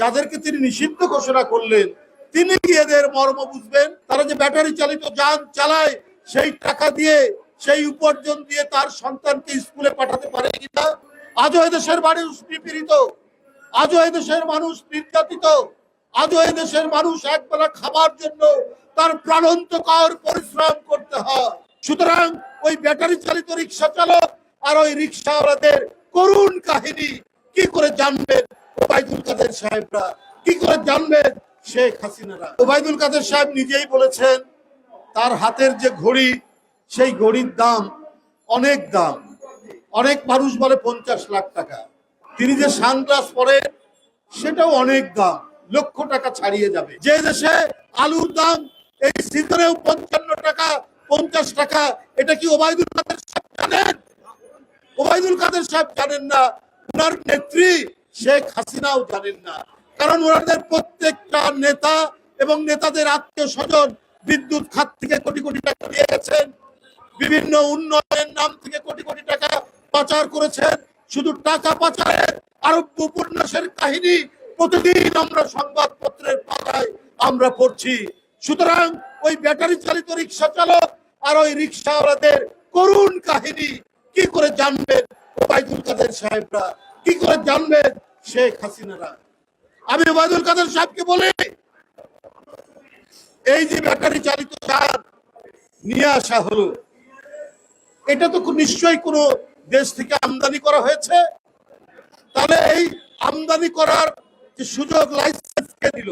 যাদেরকে তিনি নিষিদ্ধ ঘোষণা করলেন, তিনি কি এদের মর্ম বুঝবেন? তারা যে ব্যাটারি চালিত যান চালায়, সেই টাকা দিয়ে, সেই উপার্জন দিয়ে তার সন্তানকে স্কুলে পাঠাতে পারে কিনা আজও এদেশের মানুষ নিপীড়িত, আজও এদেশের মানুষ নির্যাতিত, আজও এদেশের মানুষ একবেলা খাবার জন্য তার প্রাণন্তকর পরিশ্রম করতে হয়। সুতরাং ওই ব্যাটারি চালিত রিক্সা চালক আর ওই রিক্সাওয়ালাদের করুণ কাহিনী কি করে জানবেন? ওবায়দুল কাদের সাহেবরা কি করে জানবেন? শেখ হাসিনারা। ওবায়দুল কাদের সাহেব নিজেই বলেছেন, তার হাতের যে ঘড়ি, সেই ঘড়ির দাম অনেক দাম। অনেক মানুষ বলে পঞ্চাশ লাখ টাকা। তিনি যে সানগ্লাস পরেন, সেটাও অনেক দাম। লক্ষ টাকা ছাড়িয়ে যাবে। যে দেশে আলুর দাম এই সিজনেও পঞ্চান্ন টাকা, পঞ্চাশ টাকা, এটা কি ওবায়দুল কাদের সাহেব জানেন? ওবায়দুল কাদের সাহেব জানেন না। ওনার নেত্রী শেখ হাসিনাও জানেন না। কারণ ওনাদের প্রত্যেকটা নেতা এবং নেতাদের আত্মীয় স্বজন বিদ্যুৎ খাত থেকে কোটি কোটি টাকা দিয়ে গেছেন বিভিন্ন উন্নয়নের নাম থেকে কোটি কোটি টাকা পাচার করেছেন। শুধু টাকা পাচারের আরব্য উপন্যাসের কাহিনী প্রতিদিন আমরা সংবাদপত্রের পাতায় আমরা পড়ছি। সুতরাং ওই ব্যাটারি চালিত রিক্সা চালক আর ওই রিক্সাওয়ালাদের করুণ কাহিনী কি করে জানবেন? ওবায়দুল কাদের সাহেবরা। কি করে জানবেন শেখ হাসিনারা? আমি ওবায়দুল কাদের সাহেবকে বলি, এই যে ব্যাটারি চালিত যান নিয়ে আসা হলো, এটা তো নিশ্চয়ই কোনো দেশ থেকে আমদানি করা হয়েছে। তাহলে এই আমদানি করার যে সুযোগ লাইসেন্স কে দিল,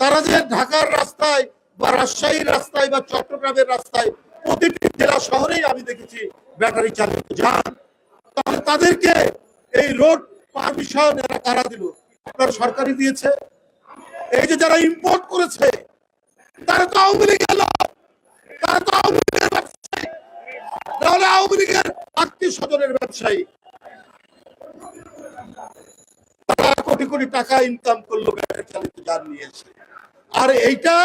তারা যে ঢাকার রাস্তায় বা রাজশাহীর রাস্তায় বা চট্টগ্রামের রাস্তায় প্রতিটি জেলা শহরেই আমি দেখেছি ব্যাটারি চালিত যান। তাহলে তাদেরকে এই রোড পারমিশন এরা কারা দিল? আপনার সরকারি দিয়েছে। এই যে যারা ইম্পোর্ট করেছে, তারা তো আওয়ামী লীগের লোক। তারা তো আওয়ামী লীগের ব্যবসায়ী। তাহলে আওয়ামী লীগের আত্মীয় স্বজনের ব্যবসায়ী। তারা কোটি কোটি টাকা ইনকাম করল ব্যাটারি চালিত যান নিয়ে এসে। আর এইটা,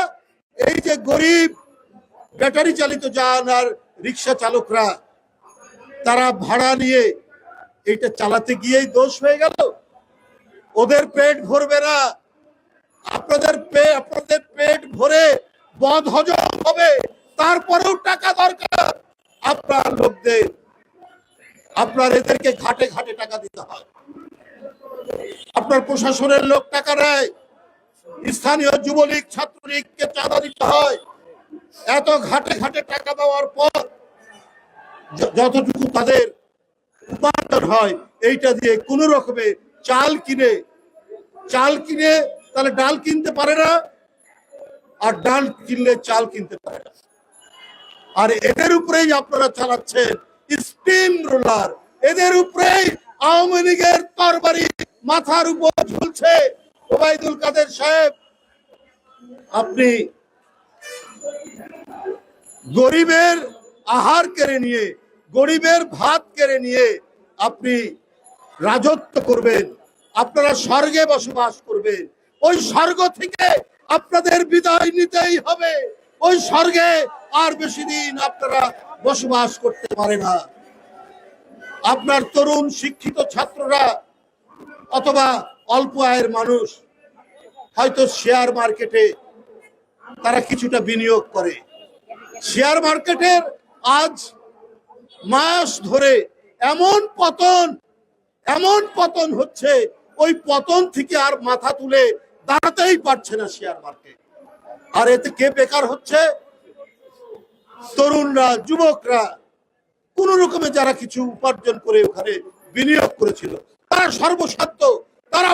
এই যে গরিব ব্যাটারি চালিত যান আর রিক্সা চালকরা, তারা ভাড়া নিয়ে এইটা চালাতে গিয়েই দোষ হয়ে গেল। ওদের পেট ভরবে না। আপনাদের পে, আপনাদের পেট ভরে বদ হজম হবে। তারপরেও টাকা দরকার। আপনার লোকদের, আপনার এদেরকে ঘাটে ঘাটে টাকা দিতে হয়। আপনার প্রশাসনের লোক টাকা নেয়। স্থানীয় যুবলীগ, ছাত্রলীগকে চাঁদা দিতে হয়। এত ঘাটে ঘাটে টাকা দেওয়ার পর যতটুকু তাদের উপার্জন হয়, এইটা দিয়ে কোনো রকমে চাল কিনে চাল কিনে তাহলে ডাল কিনতে পারে না, আর ডাল কিনলে চাল কিনতে পারে না। আর এদের উপরেই আপনারা চালাচ্ছেন স্পিন রোলার এদের উপরেই আওয়ামী লীগের তরবারি মাথার উপর ঝুলছে। ওবায়দুল কাদের সাহেব, আপনি গরিবের আহার কেড়ে নিয়ে গরিবের ভাত কেড়ে নিয়ে আপনি রাজত্ব করবেন, আপনারা স্বর্গে বসবাস করবেন, ওই স্বর্গ থেকে আপনাদের বিদায় নিতেই হবে। ওই স্বর্গে আর বেশি দিন আপনারা বসবাস করতে পারে না। আপনার তরুণ শিক্ষিত ছাত্ররা অথবা অল্প আয়ের মানুষ, হয়তো শেয়ার মার্কেটে তারা কিছুটা বিনিয়োগ করে। শেয়ার মার্কেটের আজ মাস ধরে এমন পতন এমন পতন হচ্ছে, ওই পতন থেকে আর মাথা তুলে দাঁড়াতেই পারছে না শেয়ার মার্কেট। আর এতে কে বেকার হচ্ছে? তরুণরা, যুবকরা, কোন রকমে যারা কিছু উপার্জন করে ওখানে বিনিয়োগ করেছিল, তারা সর্বসাধ্য, তারা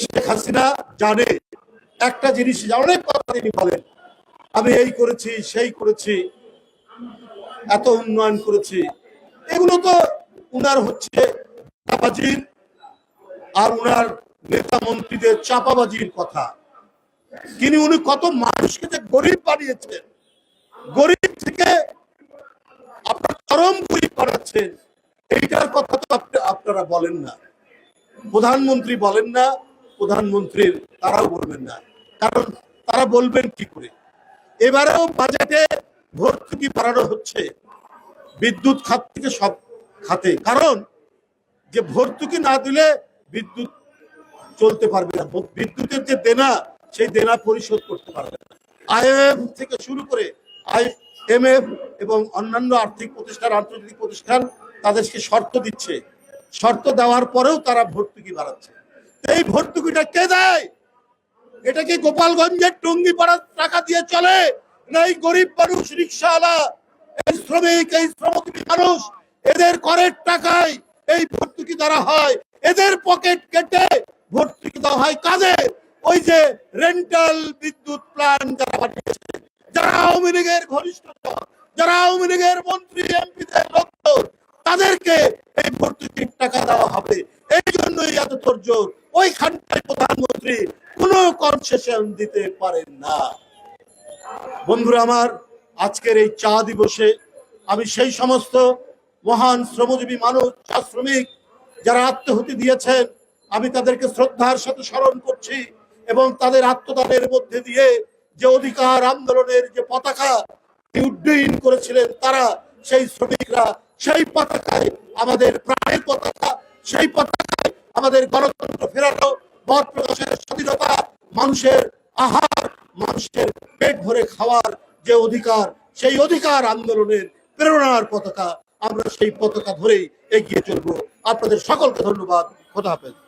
শেখ হাসিনা জানে, একটা জিনিস অনেক কথা তিনি বলেন। আমি এই করেছি, সেই করেছি এত উন্নয়ন করেছি। এগুলো তো উনার হচ্ছে চাপাবাজির আর উনার নেতা মন্ত্রীদের চাপাবাজির কথা। তিনি উনি কত মানুষকে যে গরিব বানিয়েছেন। গরিব থেকে আপনার চরম গরিব বানাচ্ছেন এইটার কথা তো আপনি, আপনারা বলেন না। প্রধানমন্ত্রী বলেন না, প্রধানমন্ত্রীর তারাও বলবেন না। কারণ তারা বলবেন কি করে? এবারেও বাজেটে ভর্তুকি বাড়ানো হচ্ছে। বিদ্যুৎ খাত থেকে সব খাতে। কারণ, যে ভর্তুকি না দিলে বিদ্যুৎ চলতে পারবে না। বিদ্যুতের যে দেনা, সেই দেনা পরিশোধ করতে পারবে না। আইএমএফ থেকে শুরু করে আইএমএফ এবং অন্যান্য আর্থিক প্রতিষ্ঠান, আন্তর্জাতিক প্রতিষ্ঠান তাদেরকে শর্ত দিচ্ছে। শর্ত দেওয়ার পরেও তারা ভর্তুকি বাড়াচ্ছে। এই ভর্তুকিটা কে দেয়? এটা কি গোপালগঞ্জের টঙ্গি পাড়ার টাকা দিয়ে চলে। না এই গরিব মানুষ রিক্সাওয়ালা এই শ্রমিক, এই শ্রমজীবী মানুষ, এদের করের টাকায় এই ভর্তুকি দেওয়া হয়। এদের পকেট কেটে ভর্তুকি দেওয়া হয় কাদের ওই যে রেন্টাল বিদ্যুৎ প্ল্যান যারা বানিয়েছে যারা আওয়ামী লীগের ঘনিষ্ঠ যারা আওয়ামী লীগের মন্ত্রী লক্ষ্য তাদেরকে এই ভর্তুকির টাকা দেওয়া হবে। এই জন্যই এত তোরজোর ওইখানটায় প্রধানমন্ত্রী কোনো কনসেশন দিতে পারেন না। বন্ধুরা আমার, আজকের এই চা দিবসে আমি সেই সমস্ত মহান শ্রমজীবী মানুষ, চা শ্রমিক যারা আত্মহতি দিয়েছেন, আমি তাদেরকে শ্রদ্ধার সাথে স্মরণ করছি এবং তাদের আত্মদানের মধ্যে দিয়ে যে অধিকার আন্দোলনের যে পতাকা উড্ডয়ন করেছিলেন, তারা সেই শ্রমিকরা সেই পতাকায় আমাদের প্রাণের পতাকা, সেই পতাকায় আমাদের গণতন্ত্র ফেরানো, মত প্রকাশের স্বাধীনতা, মানুষের আহার মানুষের পেট ভরে খাওয়ার যে অধিকার, সেই অধিকার আন্দোলনের প্রেরণার পতাকা, আমরা সেই পতাকা ধরেই এগিয়ে চলবো। আপনাদের সকলকে ধন্যবাদ। খোদা হাফেজ।